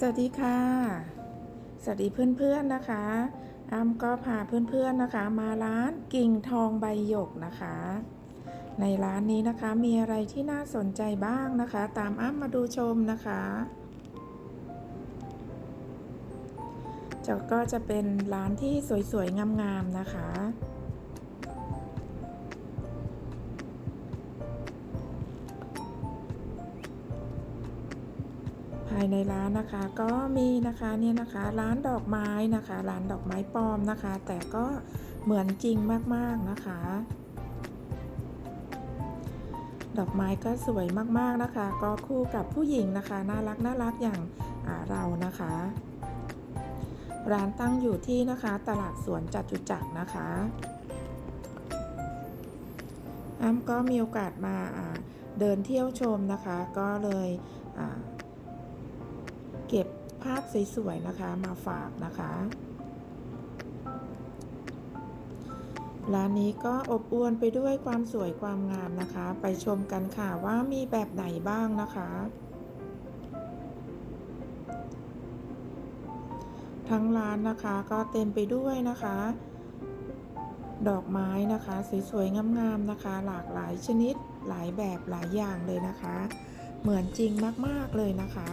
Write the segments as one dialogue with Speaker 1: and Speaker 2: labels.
Speaker 1: สวัสดีค่ะ สวัสดีเพื่อนๆนะคะอ้ำก็พาเพื่อนๆนะคะ มาร้านกิ่งทองใบหยกนะคะ ในร้านนี้นะคะมีอะไรที่น่าสนใจบ้างนะคะ ตามอ้ำมาดูชมนะคะจะก็จะเป็นร้านที่สวยๆงามๆนะคะายในร้านนะคะ ก็มีนะคะเนี่ยนะคะร้านดอกไม้นะคะร้านดอกไม้ปลอมนะคะ แต่ก็เหมือนจริงมากๆนะคะ ดอกไม้ก็สวยมากๆนะคะ ก็คู่กับผู้หญิงนะคะน่ารักน่ารักอย่างเรานะคะ ร้านตั้งอยู่ที่นะคะตลาดสวนจัตุจักรนะคะอ้ำก็มีโอกาสมาเดินเที่ยวชมนะคะ ก็เลย เก็บภาพสวยๆนะคะมาฝากนะคะ ร้านนี้ก็อบอวลไปด้วยความสวยความงามนะคะ ไปชมกันค่ะว่ามีแบบไหนบ้างนะคะ ทั้งร้านนะคะก็เต็มไปด้วยนะคะ ดอกไม้นะคะสวยๆงามๆนะคะ หลากหลายชนิดหลายแบบหลายอย่างเลยนะคะ เหมือนจริงมากๆเลยนะคะ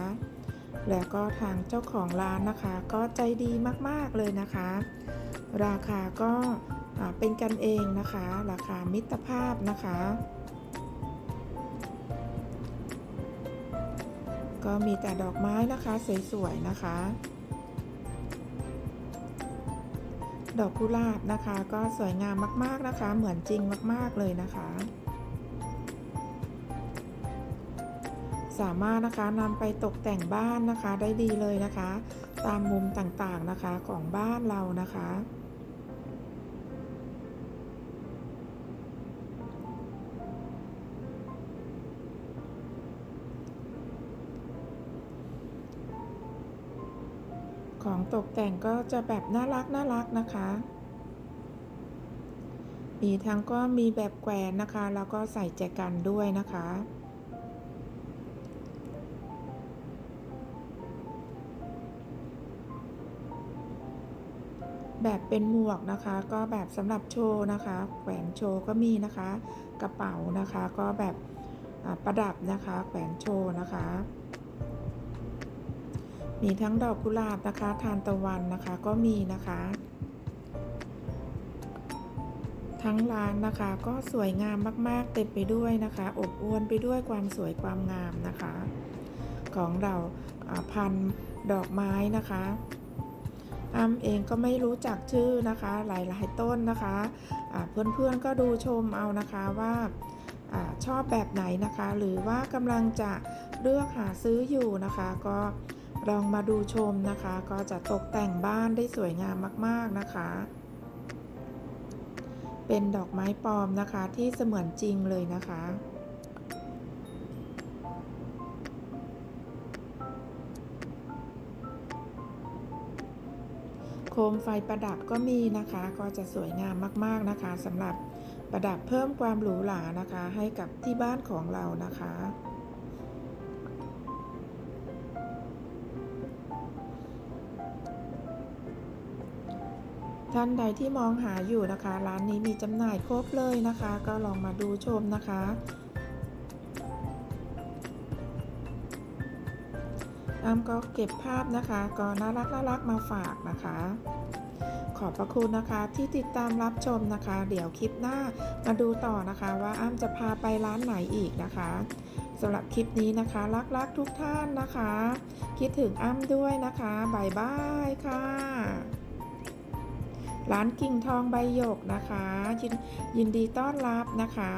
Speaker 1: แล้วก็ทางเจ้าของร้านนะคะ ก็ใจดีมากๆเลยนะคะ ราคาก็เป็นกันเองนะคะ ราคามิตรภาพนะคะ ก็มีแต่ดอกไม้นะคะสวยๆนะคะ ดอกกุหลาบนะคะ ก็สวยงามมากๆนะคะ เหมือนจริงมากๆเลยนะคะ สามารถนะคะนำไปตกแต่งบ้านนะคะได้ดีเลยนะคะ ตามมุมต่างๆนะคะของบ้านเรานะคะของตกแต่งก็จะแบบน่ารักน่ารักนะคะ มีทั้งก็มีแบบแกวนนะคะ แล้วก็ใส่แจกันด้วยนะคะ แบบเป็นหมวกนะคะ ก็แบบสำหรับโชว์นะคะ แขวนโชว์ก็มีนะคะ กระเป๋านะคะ ก็แบบประดับนะคะ แขวนโชว์นะคะ มีทั้งดอกกุหลาบนะคะ ทานตะวันนะคะก็มีนะคะ ทั้งร้านนะคะก็สวยงามมาก ๆ เต็มไปด้วยนะคะ อบอวลไปด้วยความสวยความงามนะคะ ของเราพันดอกไม้นะคะ อ้ำเองก็ไม่รู้จักชื่อนะคะ หลายๆต้นนะคะเพื่อนๆก็ดูชมเอานะคะว่าอชอบแบบไหนนะคะ หรือว่ากำลังจะเลือกหาซื้ออยู่นะคะ ก็ลองมาดูชมนะคะ ก็จะตกแต่งบ้านได้สวยงามมากๆนะคะ เป็นดอกไม้ปลอมนะคะที่เสมือนจริงเลยนะคะ คมไฟประดับก็มีนะคะ ก็จะสวยงามมากๆนะคะสำหรับประดับเพิ่มความหรูหรานะคะ ให้กับที่บ้านของเรานะคะท่านใดที่มองหาอยู่นะคะ ร้านนี้มีจำหน่ายครบเลยนะคะ ก็ลองมาดูชมนะคะ อ้ำก็เก็บภาพนะคะ ก็น่ารักน่ารักมาฝากนะคะ ขอบพระคุณนะคะที่ติดตามรับชมนะคะ เดี๋ยวคลิปหน้ามาดูต่อนะคะว่าอ้ำจะพาไปร้านไหนอีกนะคะสำหรับคลิปนี้นะคะ รักๆทุกท่านนะคะ คิดถึงอ้ำด้วยนะคะบายบายค่ะ ร้านกิ่งทองใบหยกนะคะ ยินยินดีต้อนรับนะคะ